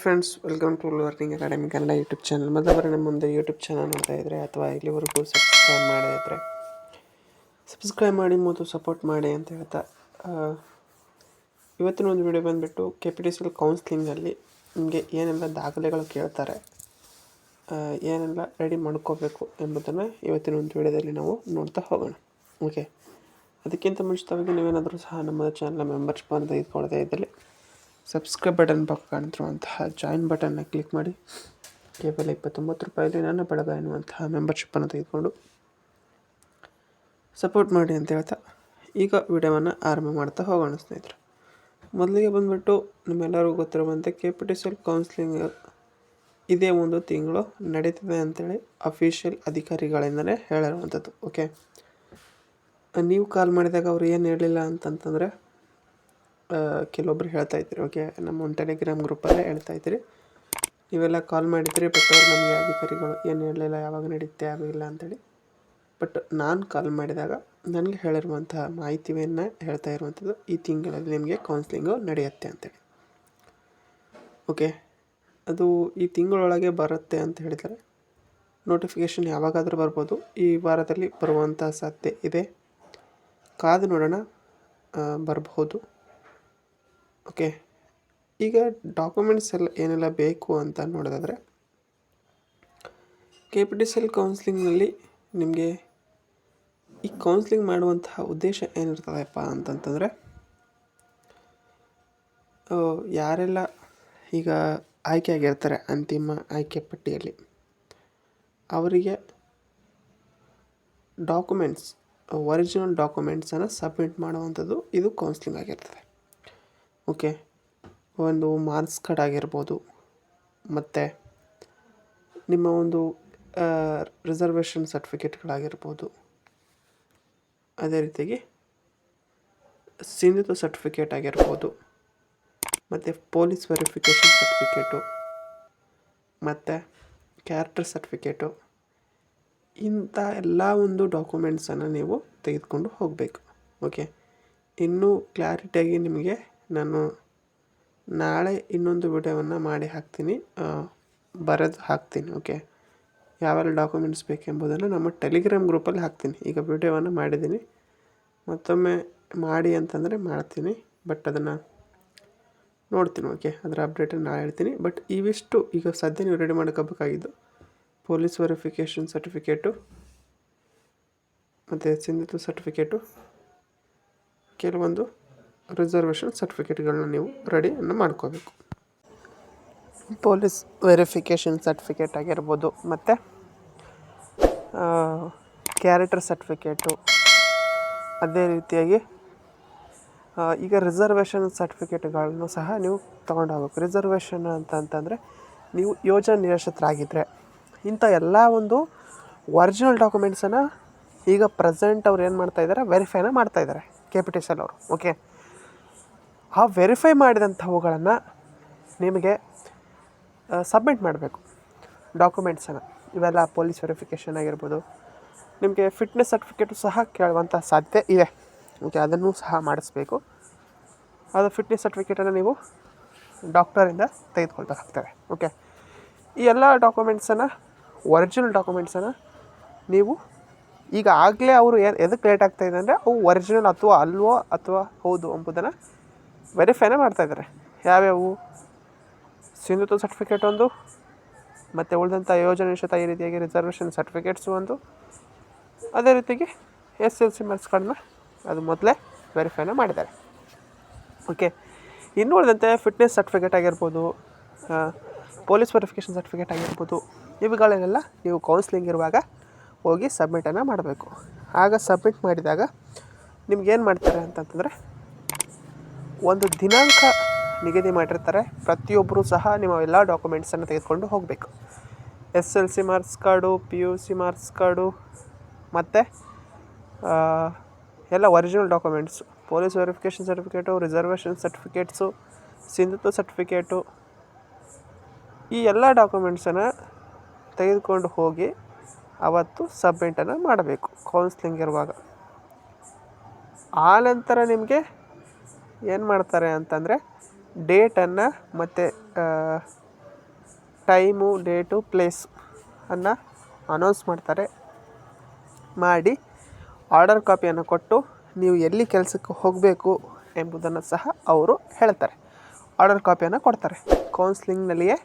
Friends welcome to learning academy Kannada YouTube channel ಮೊದಲ ನಮ್ಮ ಮುಂದೆ ಯೂಟ್ಯೂಬ್ ಚಾನಲ್ ನೋಡ್ತಾ ಇದ್ದರೆ ಅಥವಾ ಇಲ್ಲಿವರೆಗೂ ಸಬ್ಸ್ಕ್ರೈಬ್ ಮಾಡದೇ ಇದ್ದರೆ ಸಬ್ಸ್ಕ್ರೈಬ್ ಮಾಡಿ ಮತ್ತು ಸಪೋರ್ಟ್ ಮಾಡಿ ಅಂತ ಹೇಳ್ತಾ ಇವತ್ತಿನ ಒಂದು ವಿಡಿಯೋ ಬಂದುಬಿಟ್ಟು ಕೆ ಪಿ ಡಿ ಸಿಲ್ ಕೌನ್ಸ್ಲಿಂಗಲ್ಲಿ ನಿಮಗೆ ಏನೆಲ್ಲ ದಾಖಲೆಗಳು ಕೇಳ್ತಾರೆ ಏನೆಲ್ಲ ರೆಡಿ ಮಾಡ್ಕೋಬೇಕು ಎಂಬುದನ್ನು ಇವತ್ತಿನ ಒಂದು ವಿಡಿಯೋದಲ್ಲಿ ನಾವು ನೋಡ್ತಾ ಹೋಗೋಣ. ಓಕೆ ಅದಕ್ಕಿಂತ ಮುಂಚಿತವಾಗಿ ನೀವೇನಾದರೂ ಸಹ ನಮ್ಮ ಚಾನಲ್ ಮೆಂಬರ್ಶಿಪ್ ಅಂತ ತೆಗೆದುಕೊಳ್ತಾ ಇದ್ದಲ್ಲಿ ಸಬ್ಸ್ಕ್ರೈಬ್ ಬಟನ್ ಪಕ್ಕ ಕಾಣ್ತಿರುವಂತಹ ಜಾಯಿನ್ ಬಟನ್ನ ಕ್ಲಿಕ್ ಮಾಡಿ. ಕೇವಲ ಇಪ್ಪತ್ತೊಂಬತ್ತು ರೂಪಾಯಲ್ಲಿ ನನ್ನ ಬೆಳಗ ಎನ್ನುವಂತಹ ಮೆಂಬರ್ಶಿಪ್ಪನ್ನು ತೆಗೆದುಕೊಂಡು ಸಪೋರ್ಟ್ ಮಾಡಿ ಅಂತ ಹೇಳ್ತಾ ಈಗ ವಿಡಿಯೋವನ್ನು ಆರಂಭ ಮಾಡ್ತಾ ಹೋಗೋಣ ಸ್ನೇಹಿತರು. ಮೊದಲಿಗೆ ಬಂದುಬಿಟ್ಟು ನಿಮ್ಮೆಲ್ಲರಿಗೂ ಗೊತ್ತಿರುವಂತೆ K P T C L counselling ಇದೇ ಒಂದು ತಿಂಗಳು ನಡೀತಿದೆ ಅಂತೇಳಿ ಅಫಿಷಿಯಲ್ ಅಧಿಕಾರಿಗಳಿಂದಲೇ ಹೇಳಿರುವಂಥದ್ದು ಓಕೆ ನೀವು ಕಾಲ್ ಮಾಡಿದಾಗ ಅವ್ರು ಏನು ಹೇಳಿಲ್ಲ ಅಂತಂತಂದರೆ ಕೆಲವೊಬ್ರು ಹೇಳ್ತಾ ಇದ್ರು ಓಕೆ ನಮ್ಮ ಒಂದು ಟೆಲಿಗ್ರಾಮ್ ಗ್ರೂಪಲ್ಲೇ ಹೇಳ್ತಾ ಇದ್ರಿ. ನೀವೆಲ್ಲ ಕಾಲ್ ಮಾಡಿದ್ರಿ ಬಟ್ ಅವ್ರು ನಮಗೆ ಅಧಿಕಾರಿಗಳು ಏನು ಹೇಳಲಿಲ್ಲ, ಯಾವಾಗ ನಡೀತೆ ಆಗಿಲ್ಲ ಅಂತೇಳಿ. ಬಟ್ ನಾನು ಕಾಲ್ ಮಾಡಿದಾಗ ನನಗೆ ಹೇಳಿರುವಂತಹ ಮಾಹಿತಿಯನ್ನು ಹೇಳ್ತಾ ಇರುವಂಥದ್ದು ಈ ತಿಂಗಳಲ್ಲಿ ನಿಮಗೆ ಕೌನ್ಸಿಲಿಂಗು ನಡೆಯುತ್ತೆ ಅಂತೇಳಿ. ಓಕೆ ಅದು ಈ ತಿಂಗಳೊಳಗೆ ಬರುತ್ತೆ ಅಂತ ಹೇಳಿದರೆ ನೋಟಿಫಿಕೇಷನ್ ಯಾವಾಗಾದರೂ ಬರ್ಬೋದು. ಈ ವಾರದಲ್ಲಿ ಬರುವಂಥ ಸಾಧ್ಯತೆ ಇದೆ. ಕಾದು ನೋಡೋಣ ಬರಬಹುದು. ಓಕೆ. ಈಗ ಡಾಕ್ಯುಮೆಂಟ್ಸ್ ಎಲ್ಲ ಏನೆಲ್ಲ ಬೇಕು ಅಂತ ನೋಡೋದಾದರೆ K P T C L ಕೌನ್ಸ್ಲಿಂಗ್ನಲ್ಲಿ ನಿಮಗೆ ಈ ಕೌನ್ಸ್ಲಿಂಗ್ ಮಾಡುವಂತಹ ಉದ್ದೇಶ ಏನಿರ್ತದಪ್ಪ ಅಂತಂತಂದರೆ ಯಾರೆಲ್ಲ ಈಗ ಆಯ್ಕೆ ಆಗಿರ್ತಾರೆ, ಅಂತಿಮ ಆಯ್ಕೆ ಪಟ್ಟಿಯಲ್ಲಿ, ಅವರಿಗೆ ಡಾಕ್ಯುಮೆಂಟ್ಸ್ ಒರಿಜಿನಲ್ ಡಾಕ್ಯುಮೆಂಟ್ಸನ್ನು ಸಬ್ಮಿಟ್ ಮಾಡುವಂಥದ್ದು ಇದು ಕೌನ್ಸ್ಲಿಂಗ್ ಆಗಿರ್ತದೆ. ಓಕೆ, ಒಂದು ಮಾರ್ಕ್ಸ್ ಕಾರ್ಡ್ ಆಗಿರ್ಬೋದು, ಮತ್ತು ನಿಮ್ಮ ಒಂದು ರಿಸರ್ವೇಷನ್ ಸರ್ಟಿಫಿಕೇಟ್ಗಳಾಗಿರ್ಬೋದು, ಅದೇ ರೀತಿಯಾಗಿ ಸಿಂಧುತ್ವ ಸರ್ಟಿಫಿಕೇಟ್ ಆಗಿರ್ಬೋದು, ಮತ್ತು ಪೊಲೀಸ್ ವೆರಿಫಿಕೇಷನ್ ಸರ್ಟಿಫಿಕೇಟು, ಮತ್ತು ಕ್ಯಾರೆಕ್ಟರ್ ಸರ್ಟಿಫಿಕೇಟು, ಇಂಥ ಎಲ್ಲ ಒಂದು ಡಾಕ್ಯುಮೆಂಟ್ಸನ್ನು ನೀವು ತೆಗೆದುಕೊಂಡು ಹೋಗಬೇಕು, ಓಕೆ? ಇನ್ನೂ ಕ್ಲಾರಿಟಿಯಾಗಿ ನಿಮಗೆ ನಾನು ನಾಳೆ ಇನ್ನೊಂದು ವಿಡಿಯೋವನ್ನು ಮಾಡಿ ಹಾಕ್ತೀನಿ. ಬರೆದು ಹಾಕ್ತೀನಿ ಓಕೆ ಯಾವೆಲ್ಲ ಡಾಕ್ಯುಮೆಂಟ್ಸ್ ಬೇಕೆಂಬುದನ್ನು ನಮ್ಮ ಟೆಲಿಗ್ರಾಮ್ ಗ್ರೂಪಲ್ಲಿ ಹಾಕ್ತೀನಿ. ಈಗ ವಿಡಿಯೋವನ್ನು ಮಾಡಿದ್ದೀನಿ. ಮತ್ತೊಮ್ಮೆ ಮಾಡಿ ಅಂತಂದರೆ ಮಾಡ್ತೀನಿ ಬಟ್ ಅದನ್ನು ನೋಡ್ತೀನಿ ಓಕೆ ಅದರ ಅಪ್ಡೇಟನ್ನು ನಾಳೆ ಹೇಳ್ತೀನಿ. ಬಟ್ ಇವಿಷ್ಟು ಈಗ ಸದ್ಯ ನೀವು ರೆಡಿ ಮಾಡ್ಕೋಬೇಕಾಗಿದ್ದು ಪೊಲೀಸ್ ವೆರಿಫಿಕೇಷನ್ ಸರ್ಟಿಫಿಕೇಟು ಮತ್ತು ಸಿಂಧುತ್ವ ಸರ್ಟಿಫಿಕೇಟು ಕೆಲವೊಂದು ರಿಸರ್ವೇಷನ್ ಸರ್ಟಿಫಿಕೇಟ್ಗಳನ್ನ ನೀವು ರೆಡಿಯನ್ನು ಮಾಡ್ಕೋಬೇಕು. ಪೊಲೀಸ್ ವೆರಿಫಿಕೇಷನ್ ಸರ್ಟಿಫಿಕೇಟ್ ಆಗಿರ್ಬೋದು, ಮತ್ತು ಕ್ಯಾರೆಕ್ಟರ್ ಸರ್ಟಿಫಿಕೇಟು, ಅದೇ ರೀತಿಯಾಗಿ ಈಗ ರಿಸರ್ವೇಷನ್ ಸರ್ಟಿಫಿಕೇಟ್ಗಳನ್ನು ಸಹ ನೀವು ತೊಗೊಂಡು ಹೋಗ್ಬೇಕು ರಿಸರ್ವೇಷನ್ ಅಂತ ಅಂತಂದರೆ, ನೀವು ಯೋಜನಾ ನಿರಾಶ್ರಿತರಾಗಿದ್ದರೆ ಇಂಥ ಎಲ್ಲ ಒಂದು ಒರಿಜಿನಲ್ ಡಾಕ್ಯುಮೆಂಟ್ಸನ್ನು ಈಗ ಪ್ರೆಸೆಂಟ್ ಅವ್ರು ಏನು ಮಾಡ್ತಾಯಿದ್ದಾರೆ ವೆರಿಫೈನ ಮಾಡ್ತಾಯಿದ್ದಾರೆ K P T C L ಅವರು ಓಕೆ ಆ ವೆರಿಫೈ ಮಾಡಿದಂಥವುಗಳನ್ನು ನಿಮಗೆ ಸಬ್ಮಿಟ್ ಮಾಡಬೇಕು. ಡಾಕ್ಯುಮೆಂಟ್ಸನ್ನು ಇವೆಲ್ಲ ಪೊಲೀಸ್ ವೆರಿಫಿಕೇಷನ್ ಆಗಿರ್ಬೋದು. ನಿಮಗೆ ಫಿಟ್ನೆಸ್ ಸರ್ಟಿಫಿಕೇಟು ಸಹ ಕೇಳುವಂಥ ಸಾಧ್ಯತೆ ಇದೆ. ಓಕೆ ಅದನ್ನು ಸಹ ಮಾಡಿಸ್ಬೇಕು. ಅದು ಫಿಟ್ನೆಸ್ ಸರ್ಟಿಫಿಕೇಟನ್ನು ನೀವು ಡಾಕ್ಟರಿಂದ ತೆಗೆದುಕೊಳ್ಬೇಕಾಗ್ತದೆ. ಓಕೆ ಈ ಎಲ್ಲ ಡಾಕ್ಯುಮೆಂಟ್ಸನ್ನು ಒರಿಜಿನಲ್ ಡಾಕ್ಯುಮೆಂಟ್ಸನ್ನು ನೀವು ಈಗ ಆಗಲೇ ಅವರು ಏನು ಎದಕ್ಕೆ ಲೇಟ್ ಆಗ್ತಾಯಿದೆ ಅಂದರೆ, ಅವು ಒರಿಜಿನಲ್ ಅಥವಾ ಅಲ್ವೋ ಅಥವಾ ಹೌದು ಎಂಬುದನ್ನು ವೆರಿಫೈನ ಮಾಡ್ತಾ ಇದ್ದಾರೆ ಯಾವ್ಯಾವು? ಸಿಂಧುತ್ವ ಸರ್ಟಿಫಿಕೇಟ್ ಒಂದು, ಮತ್ತು ಉಳಿದಂಥ ಯೋಜನೆ ನಿಶ್ಚಿತ ಈ ರೀತಿಯಾಗಿ ರಿಸರ್ವೇಷನ್ ಸರ್ಟಿಫಿಕೇಟ್ಸು ಒಂದು. ಅದೇ ರೀತಿಗೆ ಎಸ್ ಎಲ್ ಸಿ ಮಾರ್ಕ್ಸ್ಗಳನ್ನ ಅದು ಮೊದಲೇ ವೆರಿಫೈನ ಮಾಡಿದ್ದಾರೆ. ಓಕೆ ಇನ್ನು ಉಳಿದಂತೆ ಫಿಟ್ನೆಸ್ ಸರ್ಟಿಫಿಕೇಟ್ ಆಗಿರ್ಬೋದು ಪೊಲೀಸ್ ವೆರಿಫಿಕೇಷನ್ ಸರ್ಟಿಫಿಕೇಟ್ ಆಗಿರ್ಬೋದು, ಇವುಗಳನ್ನೆಲ್ಲ ನೀವು ಕೌನ್ಸಿಲಿಂಗ್ ಇರುವಾಗ ಹೋಗಿ ಸಬ್ಮಿಟನ್ನು ಮಾಡಬೇಕು. ಆಗ ಸಬ್ಮಿಟ್ ಮಾಡಿದಾಗ ನಿಮ್ಗೇನು ಮಾಡ್ತಾರೆ ಅಂತಂತಂದರೆ ಒಂದು ದಿನಾಂಕ ನಿಗದಿ ಮಾಡಿರ್ತಾರೆ. ಪ್ರತಿಯೊಬ್ಬರೂ ಸಹ ನಿಮ್ಮ ಎಲ್ಲ ಡಾಕ್ಯುಮೆಂಟ್ಸನ್ನು ತೆಗೆದುಕೊಂಡು ಹೋಗಬೇಕು. S L C marks card P U C marks card ಮತ್ತು ಎಲ್ಲ original documents police verification certificate reservation certificates ಸಿಂಧುತ್ವ ಸರ್ಟಿಫಿಕೇಟು ಈ ಎಲ್ಲ ಡಾಕ್ಯುಮೆಂಟ್ಸನ್ನು ತೆಗೆದುಕೊಂಡು ಹೋಗಿ ಅವತ್ತು ಸಬ್ಮಿಟನ್ನು ಮಾಡಬೇಕು. ಕೌನ್ಸ್ಲಿಂಗ್ ಇರುವಾಗ. ಆ ನಂತರ ನಿಮಗೆ ಏನು ಮಾಡ್ತಾರೆ ಅಂತಂದರೆ ಡೇಟನ್ನು ಮತ್ತು ಟೈಮು ಡೇಟು ಪ್ಲೇಸ್ ಅನ್ನು ಅನೌನ್ಸ್ ಮಾಡ್ತಾರೆ. ಮಾಡಿ ಆರ್ಡರ್ ಕಾಪಿಯನ್ನು ಕೊಟ್ಟು ನೀವು ಎಲ್ಲಿ ಕೆಲಸಕ್ಕೆ ಹೋಗಬೇಕು ಎಂಬುದನ್ನು ಸಹ ಅವರು ಹೇಳ್ತಾರೆ. ಆರ್ಡರ್ ಕಾಪಿಯನ್ನು ಕೊಡ್ತಾರೆ. ಕೌನ್ಸ್ಲಿಂಗ್ನಲ್ಲಿಯೇ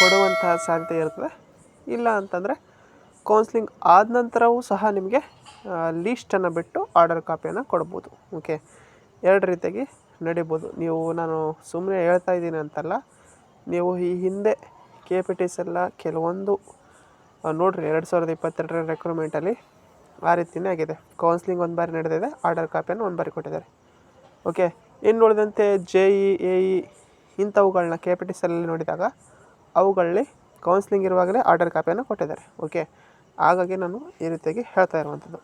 ಕೊಡುವಂತಹ ಸಾಧ್ಯತೆ ಇರ್ತದೆ. ಇಲ್ಲ ಅಂತಂದರೆ ಕೌನ್ಸ್ಲಿಂಗ್ ಆದ ನಂತರವೂ ಸಹ ನಿಮಗೆ ಲೀಸ್ಟನ್ನು ಬಿಟ್ಟು ಆರ್ಡರ್ ಕಾಪಿಯನ್ನು ಕೊಡ್ಬೋದು. ಓಕೆ ಎರಡು ರೀತಿಯಾಗಿ ನಡಿಬೋದು. ನೀವು ನಾನು ಸುಮ್ಮನೆ ಹೇಳ್ತಾ ಇದ್ದೀನಿ ಅಂತಲ್ಲ, ನೀವು ಈ ಹಿಂದೆ ಕೆ ಪಿ ಟಿಸ್ ಎಲ್ಲ ಕೆಲವೊಂದು ನೋಡಿರಿ ಎರಡು ಸಾವಿರದ ಇಪ್ಪತ್ತೆರಡರ ರೆಕ್ರೂಟ್ಮೆಂಟಲ್ಲಿ ಆ ರೀತಿಯೇ ಆಗಿದೆ. ಕೌನ್ಸ್ಲಿಂಗ್ ಒಂದು ಬಾರಿ ನಡೆದಿದೆ ಆರ್ಡರ್ ಕಾಪಿಯನ್ನು ಒಂದು ಬಾರಿ ಕೊಟ್ಟಿದ್ದಾರೆ. ಓಕೆ ಇನ್ನು ಉಳಿದಂತೆ ಜೆ ಇ ಎ ಇ ಇಂಥವುಗಳನ್ನ ಕೆ ಪಿ ಟಿ ಸಲ್ಲಿ ನೋಡಿದಾಗ ಅವುಗಳಲ್ಲಿ ಕೌನ್ಸ್ಲಿಂಗ್ ಇರುವಾಗಲೇ ಆರ್ಡರ್ ಕಾಪಿಯನ್ನು ಕೊಟ್ಟಿದ್ದಾರೆ. ಓಕೆ ಹಾಗಾಗಿ ನಾನು ಈ ರೀತಿಯಾಗಿ ಹೇಳ್ತಾ ಇರುವಂಥದ್ದು.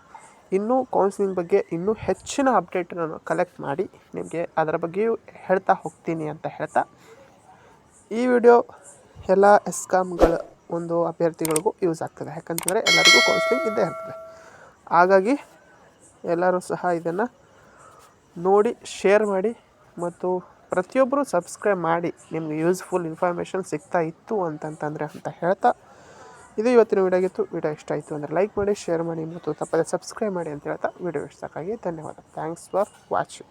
ಇನ್ನೂ ಕೌನ್ಸಿಲಿಂಗ್ ಬಗ್ಗೆ ಇನ್ನೂ ಹೆಚ್ಚಿನ ಅಪ್ಡೇಟ್ ನಾನು ಕಲೆಕ್ಟ್ ಮಾಡಿ ನಿಮಗೆ ಅದರ ಬಗ್ಗೆಯೂ ಹೇಳ್ತಾ ಹೋಗ್ತೀನಿ ಅಂತ ಹೇಳ್ತಾ. ಈ ವಿಡಿಯೋ ಎಲ್ಲ ಎಸ್ಕಾಮ್ಗಳ ಒಂದು ಅಭ್ಯರ್ಥಿಗಳಿಗೂ ಯೂಸ್ ಆಗ್ತದೆ. ಯಾಕಂತಂದರೆ ಎಲ್ಲರಿಗೂ ಕೌನ್ಸಿಲಿಂಗ್ ಇದ್ದೇ ಇರ್ತದೆ. ಹಾಗಾಗಿ ಎಲ್ಲರೂ ಸಹ ಇದನ್ನು ನೋಡಿ ಶೇರ್ ಮಾಡಿ ಮತ್ತು ಪ್ರತಿಯೊಬ್ಬರು ಸಬ್ಸ್ಕ್ರೈಬ್ ಮಾಡಿ. ನಿಮಗೆ ಯೂಸ್ಫುಲ್ ಇನ್ಫಾರ್ಮೇಷನ್ ಸಿಗ್ತಾ ಇತ್ತು ಅಂತಂತಂದರೆ ಅಂತ ಹೇಳ್ತಾ. ಇದು ಇವತ್ತಿನ ವಿಡಿಯೋ ಆಗಿತ್ತು ವಿಡಿಯೋ ಇಷ್ಟ ಆಯಿತು ಅಂದರೆ ಲೈಕ್ ಮಾಡಿ ಶೇರ್ ಮಾಡಿ ಮತ್ತು ತಪ್ಪದೆ ಸಬ್ಸ್ಕ್ರೈಬ್ ಮಾಡಿ ಅಂತ ಹೇಳ್ತಾ ವಿಡಿಯೋ ಇಷ್ಟಕ್ಕಾಗಿ ಧನ್ಯವಾದ. Thanks for watching